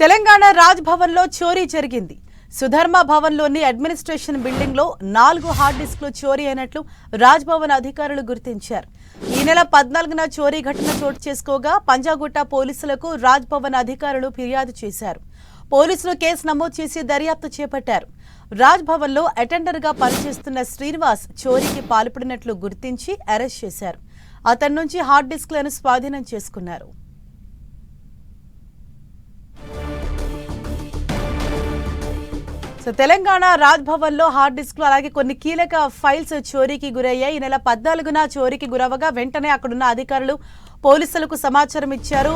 తెలంగాణ రాజ్లో చోరీ జరిగింది. సుధర్మ భవన్లోని అడ్మినిస్ట్రేషన్ బిల్డింగ్లో నాలుగు హార్డ్ డిస్క్లు చోరీ అయినట్లు రాజ్భవన్ అధికారులు గుర్తించారు. ఈ నెల పద్నాలుగున చోరీ ఘటన చోటు చేసుకోగా పంజాగుట్ట పోలీసులకు రాజ్ భవన్ అధికారులు ఫిర్యాదు చేశారు. పోలీసులు కేసు నమోదు చేసి దర్యాప్తు చేపట్టారు. రాజ్ భవన్లో అటెండర్గా పనిచేస్తున్న శ్రీనివాస్ చోరీకి పాల్పడినట్లు గుర్తించి అరెస్ట్ చేశారు. అతని నుంచి హార్డ్ డిస్క్లను స్వాధీనం చేసుకున్నారు. సో తెలంగాణ రాజ్భవన్లో లో హార్డ్ డిస్క్లు అలాగే కొన్ని కీలక ఫైల్స్ చోరీకి గురయ్యాయి. ఈ నెల పద్నాలుగున చోరీకి గురవగా వెంటనే అక్కడున్న అధికారులు పోలీసులకు సమాచారం ఇచ్చారు.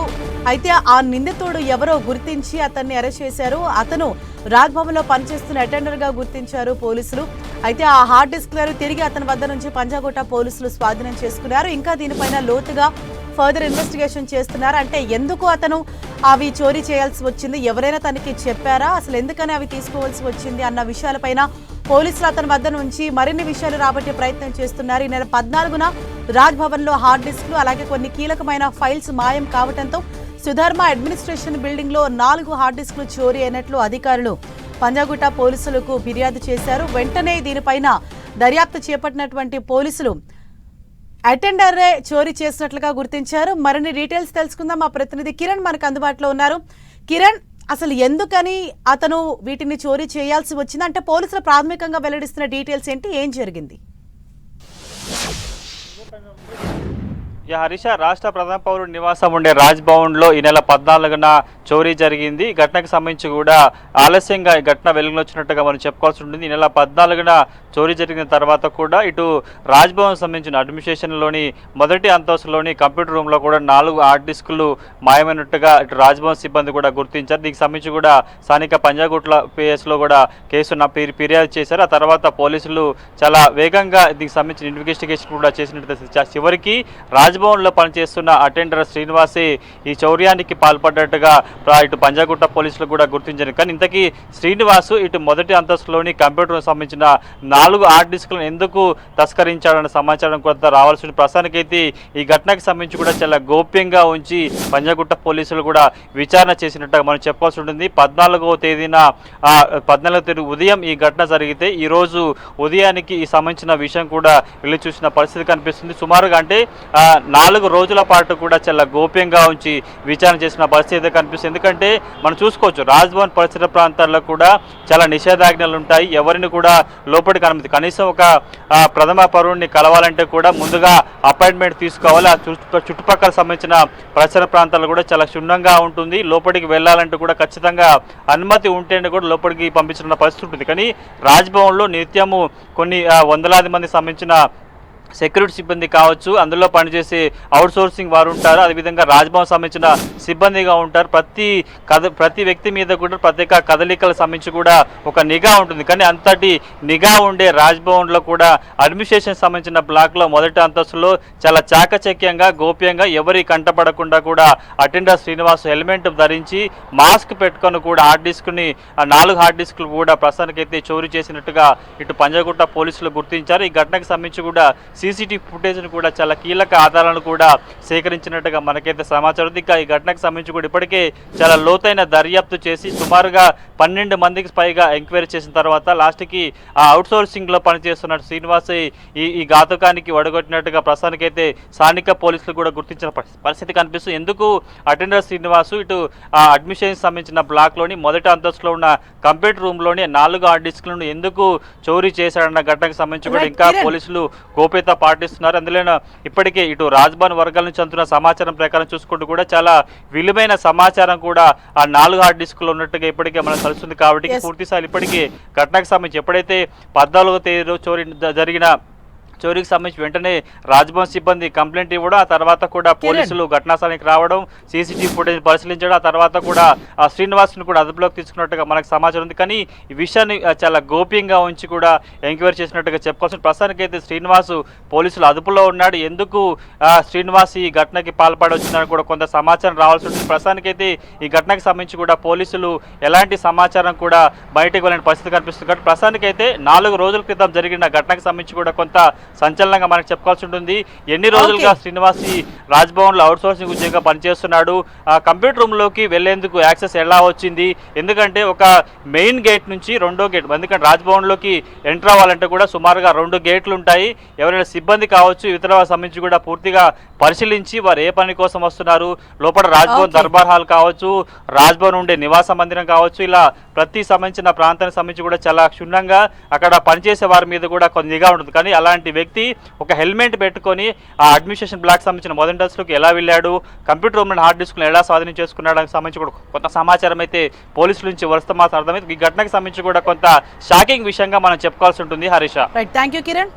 అయితే ఆ నిందితుడు ఎవరో గుర్తించి అతన్ని అరెస్ట్ చేశారు. అతను రాజ్భవన్లో లో పనిచేస్తున్న అటెండర్గా గుర్తించారు పోలీసులు. అయితే ఆ హార్డ్ డిస్క్లను తిరిగి అతని వద్ద నుంచి పంజాగుట్ట పోలీసులు స్వాధీనం చేసుకున్నారు. ఇంకా దీనిపైన లోతుగా ఫర్దర్ ఇన్వెస్టిగేషన్ చేస్తున్నారు. అంటే ఎందుకు అతను అవి చోరీ చేయాల్సి వచ్చింది? ఎవరైనా తనకి చెప్పారా? అసలు ఎందుకని అవి తీసుకోవాల్సి వచ్చింది అన్న విషయాలపైన పోలీసులు అతని వద్ద నుంచి మరిన్ని విషయాలు రాబట్టే ప్రయత్నం చేస్తున్నారు. ఈ నెల పద్నాలుగున రాజ్లో హార్డ్ డిస్క్లు అలాగే కొన్ని కీలకమైన ఫైల్స్ మాయం కావడంతో సుధర్మ అడ్మినిస్ట్రేషన్ బిల్డింగ్లో నాలుగు హార్డ్ డిస్క్లు చోరీ అయినట్లు అధికారులు పంజాగుట్ట పోలీసులకు ఫిర్యాదు చేశారు. వెంటనే దీనిపైన దర్యాప్తు చేపట్టినటువంటి పోలీసులు అటెండరే చోరీ చేసినట్లుగా గుర్తించారు. మరిన్ని డీటెయిల్స్ తెలుసుకుందాం. మా ప్రతినిధి కిరణ్ మనకు అందుబాటులో ఉన్నారు. కిరణ్ అసలు ఎందుకని అతను వీటిని చోరీ చేయాల్సి వచ్చింది? అంటే పోలీసులు ప్రాథమికంగా వెల్లడిస్తున్న డీటెయిల్స్ ఏంటి? ఏం జరిగింది? హరీష రాష్ట్ర ప్రధాన పౌరుడు నివాసం ఉండే రాజ్భవన్లో ఈ నెల పద్నాలుగున చోరీ జరిగింది. ఈ ఘటనకు సంబంధించి కూడా ఆలస్యంగా ఈ ఘటన వెలుగులో వచ్చినట్టుగా మనం చెప్పుకోవాల్సి ఉంటుంది. ఈ నెల పద్నాలుగున చోరీ జరిగిన తర్వాత కూడా ఇటు రాజ్భవన్ సంబంధించిన అడ్మినిస్ట్రేషన్లోని మొదటి అంతస్తులోని కంప్యూటర్ రూమ్లో కూడా నాలుగు హార్డ్ డిస్కులు మాయమైనట్టుగా ఇటు రాజ్భవన్ సిబ్బంది కూడా గుర్తించారు. దీనికి సంబంధించి కూడా స్థానిక పంజాగుట్ల పిఎస్లో కూడా కేసు నా ఫిర్యాదు చేశారు. ఆ తర్వాత పోలీసులు చాలా వేగంగా దీనికి సంబంధించిన ఇన్వెస్టిగేషన్ కూడా చేసినట్టు చివరికి రాజ్ రాజ్భవన్లో పనిచేస్తున్న అటెండర్ శ్రీనివాసే ఈ చౌర్యానికి పాల్పడ్డట్టుగా ఇటు పంజాగుట్ట పోలీసులు కూడా గుర్తించారు కానీ ఇంతకీ శ్రీనివాసు ఇటు మొదటి అంతస్తులోని కంప్యూటర్కు సంబంధించిన నాలుగు హార్డ్ డిస్కులను ఎందుకు తస్కరించాడన్న సమాచారం కొంత రావాల్సిన ప్రస్తుతానికైతే ఈ ఘటనకు సంబంధించి కూడా చాలా గోప్యంగా ఉంచి పంజాగుట్ట పోలీసులు కూడా విచారణ చేసినట్టుగా మనం చెప్పాల్సి ఉంటుంది. పద్నాలుగవ తేదీన పద్నాలుగవ తేదీ ఉదయం ఈ ఘటన జరిగితే ఈరోజు ఉదయానికి ఈ సంబంధించిన విషయం కూడా వెళ్ళి చూసిన పరిస్థితి కనిపిస్తుంది. సుమారుగా అంటే నాలుగు రోజుల పాటు కూడా చాలా గోప్యంగా ఉంచి విచారణ చేసిన పరిస్థితి అయితే కనిపిస్తుంది. ఎందుకంటే మనం చూసుకోవచ్చు రాజ్భవన్ పరిసర ప్రాంతాల్లో కూడా చాలా నిషేధాజ్ఞలు ఉంటాయి. ఎవరిని కూడా లోపలికి అనుమతి కనీసం ఒక ప్రథమ పౌరుడిని కలవాలంటే కూడా ముందుగా అపాయింట్మెంట్ తీసుకోవాలి. ఆ చుట్టుపక్కల సంబంధించిన పరిసర ప్రాంతాలు కూడా చాలా క్షుణ్ణంగా ఉంటుంది. లోపలికి వెళ్ళాలంటే కూడా ఖచ్చితంగా అనుమతి ఉంటేనే కూడా లోపలికి పంపించిన పరిస్థితి ఉంటుంది. కానీ రాజ్భవన్లో నిత్యము కొన్ని వందలాది మంది సంబంధించిన సెక్యూరిటీ సిబ్బంది కావచ్చు అందులో పనిచేసే అవుట్ సోర్సింగ్ వారు ఉంటారు. అదేవిధంగా రాజ్భవన్ సంబంధించిన సిబ్బందిగా ఉంటారు. ప్రతి కథ ప్రతి వ్యక్తి మీద కూడా ప్రత్యేక కదలికల సంబంధించి కూడా ఒక నిఘా ఉంటుంది. కానీ అంతటి నిఘా ఉండే రాజ్భవన్లో కూడా అడ్మినిస్ట్రేషన్ సంబంధించిన బ్లాక్లో మొదటి అంతస్తులో చాలా చాకచక్యంగా గోప్యంగా ఎవరి కంటపడకుండా కూడా అటెండర్ శ్రీనివాస్ హెల్మెట్ ధరించి మాస్క్ పెట్టుకొని కూడా హార్డ్ డిస్క్ని ఆ నాలుగు హార్డ్ డిస్క్లు కూడా ప్రస్తుతానికైతే చోరీ చేసినట్టుగా ఇటు పంజాగుట్ట పోలీసులు గుర్తించారు. ఈ ఘటనకు సంబంధించి కూడా సీసీటీవీ ఫుటేజ్ను కూడా చాలా కీలక ఆధారాలను కూడా సేకరించినట్టుగా మనకైతే సమాచారం ఉంది. ఇంకా ఈ ఘటనకు సంబంధించి కూడా ఇప్పటికే చాలా లోతైన దర్యాప్తు చేసి సుమారుగా పన్నెండు మందికి పైగా ఎంక్వైరీ చేసిన తర్వాత లాస్ట్కి ఆ అవుట్ సోర్సింగ్లో పనిచేస్తున్న శ్రీనివాస్ ఈ ఈ ఘాతకానికి వడగొట్టినట్టుగా ప్రస్తుతానికైతే స్థానిక పోలీసులు కూడా గుర్తించిన పరి- పరిస్థితి కనిపిస్తుంది ఎందుకు అటెండర్ శ్రీనివాసు ఇటు ఆ అడ్మిషన్ సంబంధించిన బ్లాక్లోని మొదటి అంతస్తులో ఉన్న కంప్యూటర్ రూమ్లోని నాలుగు హార్డ్ డిస్క్లను ఎందుకు చోరీ చేశాడన్న ఘటనకు సంబంధించి కూడా ఇంకా. పోలీసులు గోప్యత పాటిస్తున్నారు అందులో ఇప్పటికే ఇటు రాజ్భవన్ వర్గాల నుంచి అందుతున్న సమాచారం ప్రకారం చూసుకుంటూ కూడా చాలా విలువైన సమాచారం కూడా ఆ నాలుగు హార్డ్ డిస్కులు ఉన్నట్టుగా ఇప్పటికే మనకు తెలుస్తుంది కాబట్టి Yes. పూర్తి స్థాయి ఇప్పటికే ఘటనకు సంబంధించి ఎప్పుడైతే పద్నాలుగో తేదీ చోరీ జరిగిన చోరీకి సంబంధించి వెంటనే రాజ్భవన్ సిబ్బంది కంప్లైంట్ ఇవ్వడం ఆ తర్వాత కూడా పోలీసులు ఘటనా స్థలానికి రావడం సీసీటీవీ ఫుటేజ్ పరిశీలించడం ఆ తర్వాత కూడా ఆ శ్రీనివాస్ను కూడా అదుపులోకి తీసుకున్నట్టుగా మనకు సమాచారం ఉంది. కానీ ఈ విషయాన్ని చాలా గోప్యంగా ఉంచి కూడా ఎంక్వైరీ చేసినట్టుగా చెప్పుకోవాల్సిన ప్రస్తుతానికి అయితే శ్రీనివాసు పోలీసులు అదుపులో ఉన్నాడు. ఎందుకు శ్రీనివాస్ ఈ ఘటనకి పాల్పడొచ్చిందని కూడా కొంత సమాచారం రావాల్సి ఉంటుంది. ప్రస్తుతానికైతే ఈ ఘటనకు సంబంధించి కూడా పోలీసులు ఎలాంటి సమాచారం కూడా బయటకు వెళ్ళిన పరిస్థితి కనిపిస్తుంది. కాబట్టి ప్రస్తుతానికైతే నాలుగు రోజుల క్రితం జరిగిన ఘటనకు సంబంధించి కూడా కొంత సంచలనంగా మనకు చెప్పుకోవాల్సి ఉంటుంది. ఎన్ని రోజులుగా శ్రీనివాస్ ఈ రాజ్భవన్లో అవుట్ సోర్సింగ్ ఉద్యోగంగా పనిచేస్తున్నాడు. ఆ కంప్యూటర్ రూమ్లోకి వెళ్ళేందుకు యాక్సెస్ ఎలా వచ్చింది? ఎందుకంటే ఒక మెయిన్ గేట్ నుంచి రెండో గేట్ ఎందుకంటే రాజ్భవన్లోకి ఎంటర్ అవ్వాలంటే కూడా సుమారుగా రెండు గేట్లు ఉంటాయి. ఎవరైనా సిబ్బంది కావచ్చు ఇతర సంబంధించి కూడా పూర్తిగా పరిశీలించి వారు ఏ పని కోసం వస్తున్నారు. లోపల రాజ్భవన్. దర్బార్ హాల్ కావచ్చు రాజ్భవన్ ఉండే నివాస మందిరం కావచ్చు ఇలా ప్రతి సంబంధించిన ప్రాంతానికి సంబంధించి కూడా చాలా క్షుణ్ణంగా అక్కడ పనిచేసే వారి మీద కూడా కొంత నిఘా ఉంటుంది. కానీ అలాంటి వ్యక్తి ఒక హెల్మెట్ పెట్టుకొని ఆ అడ్మినిస్ట్రేషన్ బ్లాక్ సంబంధించిన మొదటి అంతస్తులోకి ఎలా వెళ్ళాడు కంప్యూటర్ రూమ్ హార్డ్ డిస్క్ను ఎలా స్వాధీనం చేసుకున్నాడానికి సంబంధించి కూడా కొంత సమాచారం అయితే పోలీసుల నుంచి వరుస మాసం అర్థమైంది. ఈ ఘటనకు సంబంధించి కూడా కొంత షాకింగ్ విషయంగా మనం చెప్పుకోవాల్సి ఉంటుంది. Harish right thank you Kiran